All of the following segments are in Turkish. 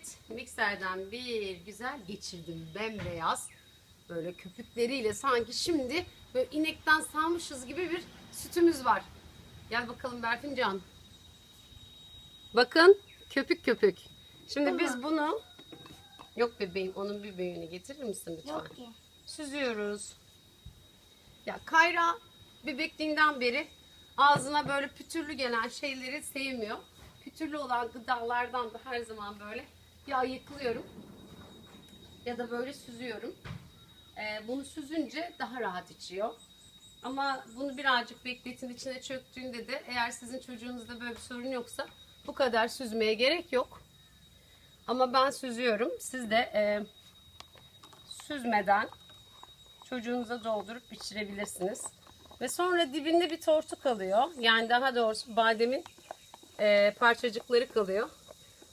Evet, mikserden bir güzel geçirdim. Bembeyaz. Böyle köpükleriyle sanki şimdi böyle inekten sağmışız gibi bir sütümüz var. Gel bakalım Berfincan. Bakın köpük köpük. Şimdi biz bunu Yok bebeğim onun bir büyüğünü getirir misin lütfen? Yok ki. Süzüyoruz. Ya Kayra bebekliğinden beri ağzına böyle pütürlü gelen şeyleri sevmiyor. Pütürlü olan gıdalardan da her zaman böyle ya ayıklıyorum ya da böyle süzüyorum. Ee, bunu süzünce daha rahat içiyor. Ama bunu birazcık bekletin içine çöktüğünde de eğer sizin çocuğunuzda böyle bir sorun yoksa bu kadar süzmeye gerek yok. Ama ben süzüyorum. Siz de e, süzmeden çocuğunuza doldurup içirebilirsiniz. Ve sonra dibinde bir tortu kalıyor. Yani daha doğrusu bademin e, parçacıkları kalıyor.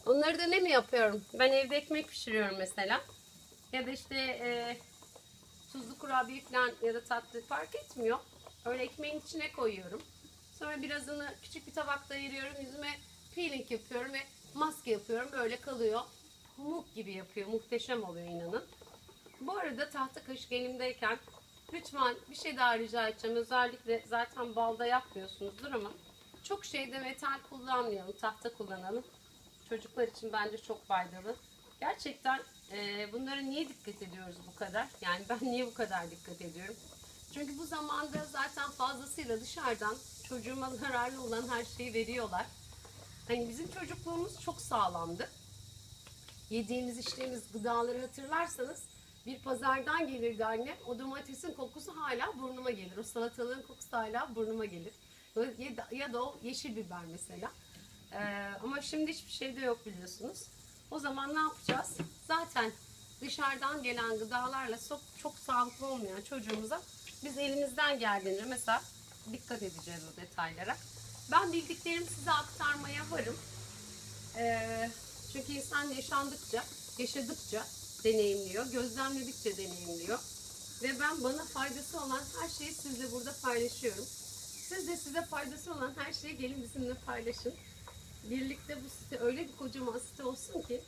Onları da ne mi yapıyorum? Ben evde ekmek pişiriyorum mesela. Ya da işte e, tuzlu kurabiye falan ya da tatlı fark etmiyor. Öyle ekmeğin içine koyuyorum. Sonra birazını küçük bir tabakta ayırıyorum. Yüzüme peeling yapıyorum ve maske yapıyorum. Böyle kalıyor. Pamuk gibi yapıyor. Muhteşem oluyor inanın. Bu arada tahta kaşık elimdeyken lütfen bir şey daha rica edeceğim. Özellikle zaten balda yapmıyorsunuzdur ama çok şeyde metal kullanmayalım. Tahta kullanalım. Çocuklar için bence çok faydalı. Gerçekten e, bunlara niye dikkat ediyoruz bu kadar? Yani ben niye bu kadar dikkat ediyorum? Çünkü bu zamanda zaten fazlasıyla dışarıdan çocuğuma zararlı olan her şeyi veriyorlar. Hani bizim çocukluğumuz çok sağlamdı. Yediğimiz içtiğimiz gıdaları hatırlarsanız bir pazardan gelirdi anne. O domatesin kokusu hala burnuma gelir. O salatalığın kokusu hala burnuma gelir. Ya da, ya da o yeşil biber mesela. Ee, ama şimdi hiçbir şey de yok biliyorsunuz. O zaman ne yapacağız? Zaten dışarıdan gelen gıdalarla çok, çok sağlıklı olmayan çocuğumuza biz elimizden geldiğince mesela dikkat edeceğiz o detaylara. Ben bildiklerimi size aktarmaya varım. Ee, çünkü insan yaşandıkça, yaşadıkça deneyimliyor, gözlemledikçe deneyimliyor. Ve ben bana faydası olan her şeyi sizle burada paylaşıyorum. Siz de size faydası olan her şeyi gelin bizimle paylaşın. Birlikte bu site öyle bir kocaman site olsun ki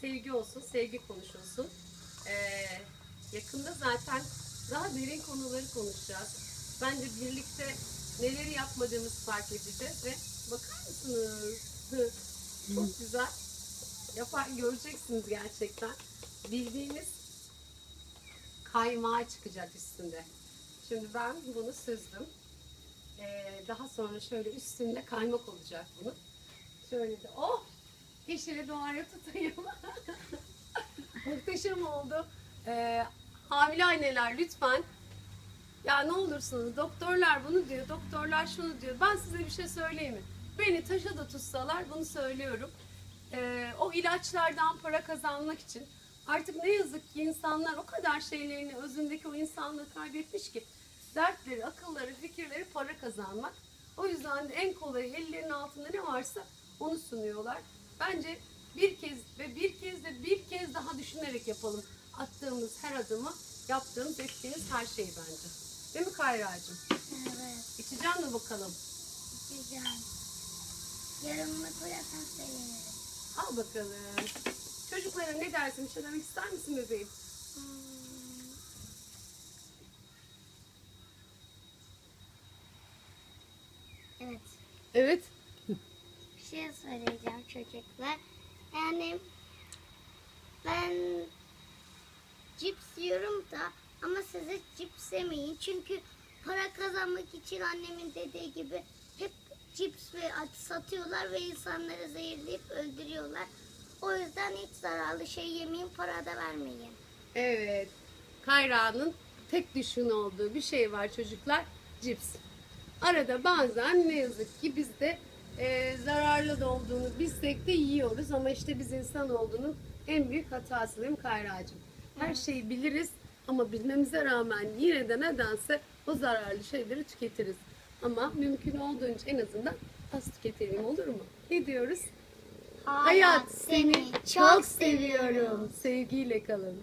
sevgi olsun, sevgi konuşulsun. Ee, yakında zaten daha derin konuları konuşacağız. Bence birlikte neleri yapmadığımızı fark edeceğiz ve bakar mısınız? Çok güzel. Yapar göreceksiniz gerçekten. Bildiğiniz kaymağı çıkacak üstünde. Şimdi ben bunu süzdüm. Ee, daha sonra şöyle üstünde kaymak olacak bunun. Şöyle de oh yeşili doğaya tutayım. Muhteşem oldu. Ee, hamile anneler lütfen ya ne olursunuz doktorlar bunu diyor, doktorlar şunu diyor. Ben size bir şey söyleyeyim mi? Beni taşa da tutsalar bunu söylüyorum. Ee, o ilaçlardan para kazanmak için artık ne yazık ki insanlar o kadar şeylerini özündeki o insanlığı kaybetmiş ki dertleri, akılları, fikirleri para kazanmak. O yüzden de en kolay ellerinin altında ne varsa onu sunuyorlar. Bence bir kez ve bir kez de bir kez daha düşünerek yapalım. Attığımız her adımı, yaptığımız, ettiğimiz her şeyi bence. Değil mi Kayra'cığım? Evet. İçeceğim mi bakalım? Güzel. Yarımını koyarsan sevinirim. Al bakalım. Çocuklara ne dersin? Bir şey demek ister misin bebeğim? Hmm. Evet. Evet. Şey söyleyeceğim çocuklar. Yani ben cips yiyorum da ama siz hiç cips yemeyin. Çünkü para kazanmak için annemin dediği gibi hep cips ve at satıyorlar ve insanları zehirleyip öldürüyorlar. O yüzden hiç zararlı şey yemeyin, para da vermeyin. Evet. Kayra'nın tek düşün olduğu bir şey var çocuklar. Cips. Arada bazen ne yazık ki biz de e, zararlı da olduğunu bilsek de yiyoruz ama işte biz insan olduğunun en büyük hatası değil mi Kayra'cığım? Her şeyi biliriz ama bilmemize rağmen yine de nedense o zararlı şeyleri tüketiriz. Ama mümkün olduğunca en azından az tüketelim olur mu? Ne diyoruz? Hayat seni çok seviyorum. Sevgiyle kalın.